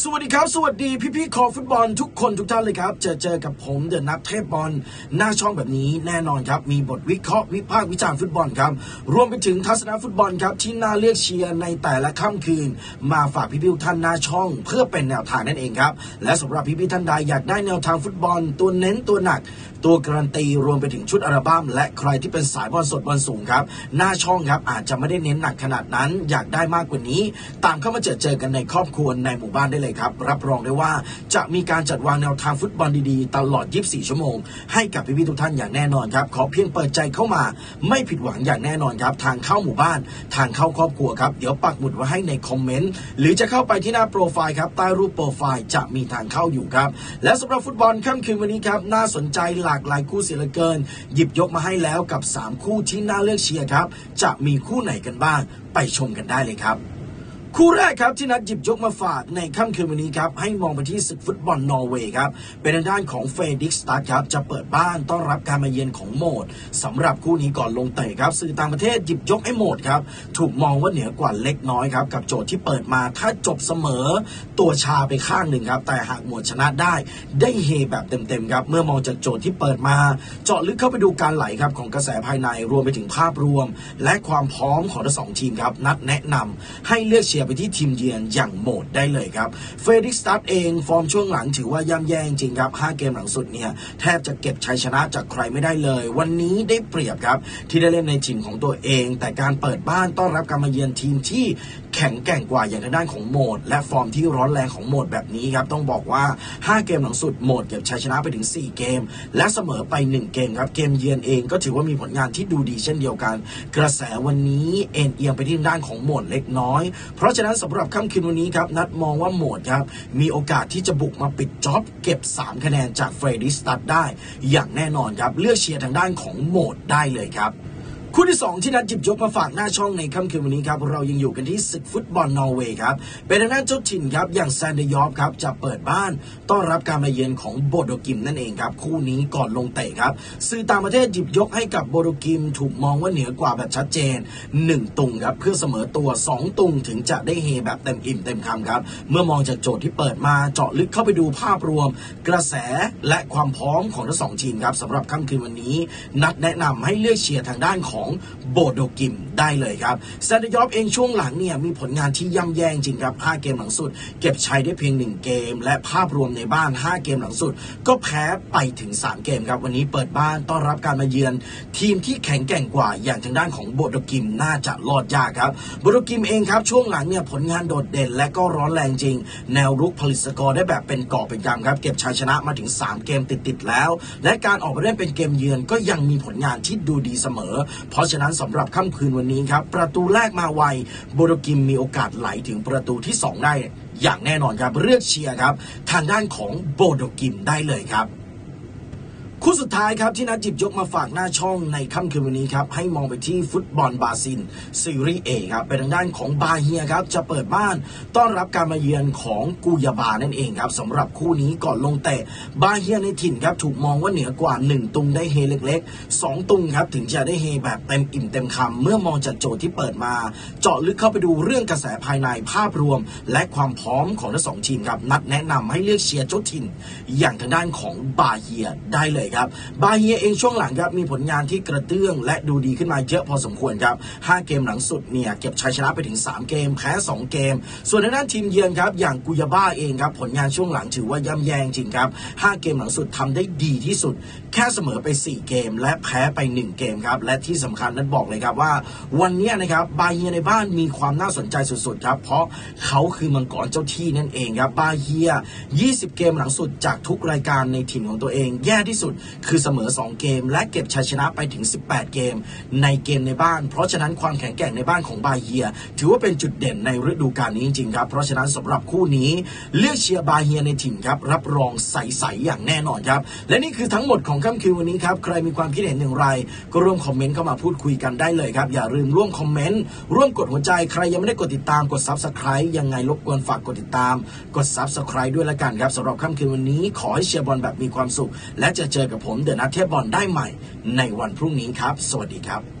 สวัสดีครับ สวัสดีพี่พี่ๆคอฟุตบอลทุกคนทุกท่านเลยครับ เจอเจอกับผมเดอะนัทเทพบอลหน้าช่องแบบนี้แน่นอนครับ มีบทวิเคราะห์วิพากษ์วิจารณ์ฟุตบอลครับ รวมไปถึงทัศนฟุตบอลครับ ที่น่าเลือกเชียร์ในแต่ละค่ำคืน มาฝากพี่พี่ๆท่านหน้าช่อง เพื่อเป็นแนวทางนั่นเองครับ และสำหรับพี่พี่ๆท่านใดอยากได้แนวทางฟุตบอล ตัวเน้นตัวหนัก ตัวการันตีรวมไปถึงชุดอัลบั้มและใครที่เป็นสายบอลสดบอลสูงครับหน้าช่องครับอาจจะไม่ได้เน้นหนักขนาดนั้น อยากได้มากกว่านี้ ตามเข้ามาเจอเจอกันในครอบครัวในหมู่บ้านได้เลยครับ รับรองได้ว่าจะมีการจัดวางแนวทางฟุตบอลดีๆ ตลอด 24 ชั่วโมง ให้กับพี่ๆทุกท่านอย่างแน่นอนครับ ขอเพียงเปิดใจเข้ามา ไม่ผิดหวังอย่างแน่นอนครับ ทางเข้าหมู่บ้าน ทางเข้าครอบครัวครับ เดี๋ยวปักหมุดไว้ให้ในคอมเมนต์ หรือจะเข้าไปที่หน้าโปรไฟล์ครับ ใต้รูปโปรไฟล์จะมีทางเข้าอยู่ครับ และสำหรับฟุตบอลค่ำคืนวันนี้ครับ น่าสนใจหลากหลายคู่เสียเหลือเกิน หยิบยกมาให้แล้วกับ 3 คู่ที่น่าเลือกเชียร์ครับ จะมีคู่ไหนกันบ้าง ไปชมกันได้เลยครับ คู่แรกครับที่นัดหยิบยกมาฝากในค่ำคืนวันนี้ครับให้มองไปที่ศึกฟุตบอลนอร์เวย์ครับเป็นทางด้านของเฟรดิกสตาร์ครับจะเปิดบ้านต้อนรับการมาเยือนของโหมดสำหรับคู่นี้ก่อนลงเตะครับสื่อต่างประเทศหยิบยกให้โหมดครับถูกมองว่าเหนือกว่าเล็กน้อยครับกับโจทย์ที่เปิดมาถ้าจบเสมอตัวชาไปข้างหนึ่งครับแต่หากโหมดชนะได้ได้เฮแบบเต็มๆครับเมื่อมองจากโจทย์ที่เปิดมา เจาะลึกเข้าไปดูการไหลครับของกระแสภายในรวมไปถึงภาพรวม และความพร้อมของทั้งสองทีมครับนัดแนะนำให้เลือกเชียร์ไปที่ทีมเยือนอย่างโหมดได้เลยครับเฟรดิกสตัดเองฟอร์มช่วงหลังถือว่าย่ำแย่จริงครับ5เกมหลังสุดเนี่ยแทบจะเก็บชัยชนะจากใครไม่ได้เลย วันนี้ได้เปรียบครับที่ได้เล่นในทีมของตัวเอง แต่การเปิดบ้านต้อนรับการมาเยือนทีมที่แข็งแกร่งกว่าอย่างทางด้านของโหมด และฟอร์มที่ร้อนแรงของโหมดแบบนี้ครับต้องบอกว่า 5 เกมหลังสุดโหมดเก็บชัยชนะไปถึง 4 เกม และเสมอไป 1 เกมครับเกมเยือนเองก็ถือว่ามีผลงานที่ดูดีเช่นเดียวกัน กระแสวันนี้เอ็นเอียงไปที่ด้านของโหมดเล็กน้อย เพราะฉะนั้นสำหรับค่ำคืนวันนี้ครับนัดมองว่าโหมดครับมีโอกาสที่จะบุกมาปิดจ็อบเก็บ 3 คะแนนจากเฟรดิสตัดได้ อย่างแน่นอนครับเลือกเชียร์ทางด้านของโหมดได้เลยครับ คู่ที่ 2 ที่นัดจิบยกมาฝากหน้าช่องในค่ำคืนวันนี้ครับเรายังอยู่กันที่ศึกฟุตบอลนอร์เวย์ครับเป็นทางด้านเจ้าถิ่นครับอย่างแซนเดยอฟครับจะเปิดบ้านต้อนรับการมาเยือนของโบโดกิมนั่นเองครับคู่นี้ก่อนลงเตะครับสื่อต่างประเทศหยิบยกให้กับโบโดกิมถูกมองว่าเหนือกว่าแบบชัดเจน 1 ตุงครับเพื่อเสมอตัว 2 ตุงถึงจะได้เฮแบบเต็มอิ่มเต็มคำครับเมื่อมองจากโจทย์ที่เปิดมาเจาะลึกเข้าไปดูภาพรวม กระแสและความพร้อมของทั้งสองทีมครับสำหรับค่ำคืนวันนี้ นัดแนะนำให้เลือกเชียร์ทางด้านของโบโดกิมได้เลยครับแซนด์ยอฟเองช่วงหลังเนี่ยมีผลงานที่ย่ำแย่จริงครับ 5 เกมหลังสุด เก็บชัยได้เพียง 1 เกม และภาพรวมในบ้าน 5 เกมหลังสุด ก็แพ้ไปถึง 3 เกมครับ วันนี้เปิดบ้านต้อนรับการมาเยือน ทีมที่แข็งแกร่งกว่าอย่างทางด้านของโบโดกิมน่าจะรอดยากครับโบโดกิมเองครับช่วงหลังเนี่ยผลงานโดดเด่น และก็ร้อนแรงจริง แนวรุกผลิตสกอร์ได้แบบเป็นกอเป็นกำครับเก็บชัยชนะมาถึง 3 เกมติดๆแล้ว และการออกไปเล่นเป็นเกมเยือนก็ยังมีผลงานที่ดูดีเสมอ เพราะฉะนั้นสำหรับค่ำคืนวันนี้ครับ ประตูแรกมาไวโบโดกิมมีโอกาสไหลถึงประตูที่ 2 ได้อย่างแน่นอนครับเลือกเชียร์ครับ ทางด้านของโบโดกิมได้เลยครับ คู่สุดท้ายครับที่นัดจิบยกมาฝากหน้าช่องในค่ำคืนวันนี้ครับให้มองไปที่ฟุตบอลบราซิลซีรีส์เอครับเป็นทางด้านของบาเฮียครับจะเปิดบ้านต้อนรับการมาเยือนของกูยาบานั่นเองครับสำหรับคู่นี้ก่อนลงเตะบาเฮียในถิ่นครับถูกมองว่าเหนือกว่า 1 ตุงได้เฮเล็กๆ 2 ตุงครับถึงจะได้เฮแบบเต็มอิ่มเต็มคำเมื่อมองจากโจทย์ที่เปิดมา เจาะลึกเข้าไปดูเรื่องกระแสภายในภาพรวม และความพร้อมของทั้งสองทีมครับนัดแนะนำให้เลือกเชียร์เจ้าถิ่น อย่างทางด้านของบาเฮียได้เลยครับบาเฮียเองช่วงหลังครับมีผลงานที่กระเตื้องและดูดีขึ้นมาเยอะพอสมควรครับ 5 เกมหลังสุดเนี่ยเก็บชัยชนะไปถึง 3 เกม แพ้ 2 เกม ส่วนทางด้านทีมเยือนครับอย่างกุยาบ้าเองครับผลงานช่วงหลังถือว่าย่ำแย่จริงครับ 5 เกมหลังสุดทำได้ดีที่สุด แค่เสมอไป 4 เกม และแพ้ไป 1 เกมครับและที่สำคัญนั้นบอกเลยครับว่า วันนี้นะครับบาเฮียในบ้านมีความน่าสนใจสุดๆครับเพราะเขาคือมังกรเจ้าที่นั่นเองครับบาเฮีย 20 เกมหลังสุดจากทุกรายการในถิ่นของตัวเอง แย่ที่สุดคือเสมอ 2 เกม และเก็บชัยชนะไปถึง 18 เกม ในเกมในบ้าน เพราะฉะนั้นความแข็งแกร่งในบ้านของบาเฮีย ถือว่าเป็นจุดเด่นในฤดูกาลนี้จริงๆครับ เพราะฉะนั้นสำหรับคู่นี้เลือกเชียร์บาเฮียในถิ่นครับรับรองใสๆอย่างแน่นอนครับ และนี่คือทั้งหมดของค่ำคืนวันนี้ครับใครมีความคิดเห็นอย่างไร ก็ร่วมคอมเมนต์เข้ามาพูดคุยกันได้เลยครับอย่าลืมร่วมคอมเมนต์ร่วมกดหัวใจใครยังไม่ได้กดติดตามกด subscribe ยังไงรบกวนฝากกดติดตาม กด subscribe ด้วยละกันครับสำหรับค่ำคืนวันนี้ขอให้เชียร์บอลแบบมีความสุข และจะเจอกับผมเดอะนัทเทพบอลได้ใหม่ในวันพรุ่งนี้ครับ สวัสดีครับ